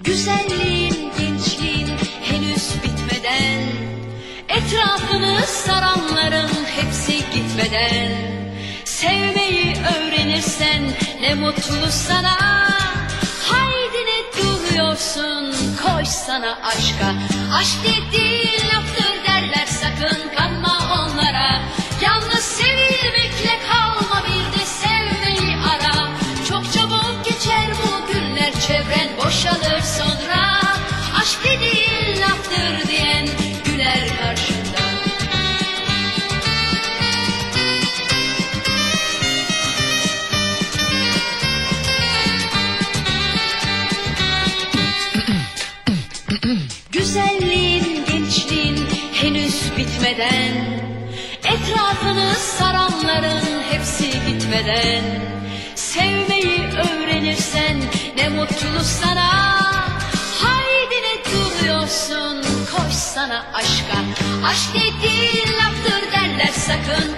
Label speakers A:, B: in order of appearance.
A: Güzelliğin, gençliğin henüz bitmeden Etrafını saranların hepsi gitmeden. Sevmeyi öğrenirsen ne mutlu sana. Haydi ne duruyorsun koş sana aşka. Aşk dediğin laftır derler sakın kanma onlara. Yalnız sevilmekle kalma bir de sevmeyi ara. Çok çabuk geçer bu günler çevren gitmeden Sevmeyi öğrenirsen ne mutlu sana. Haydi ne duruyorsun koş sana aşka. Aşk dediğin laftır derler sakın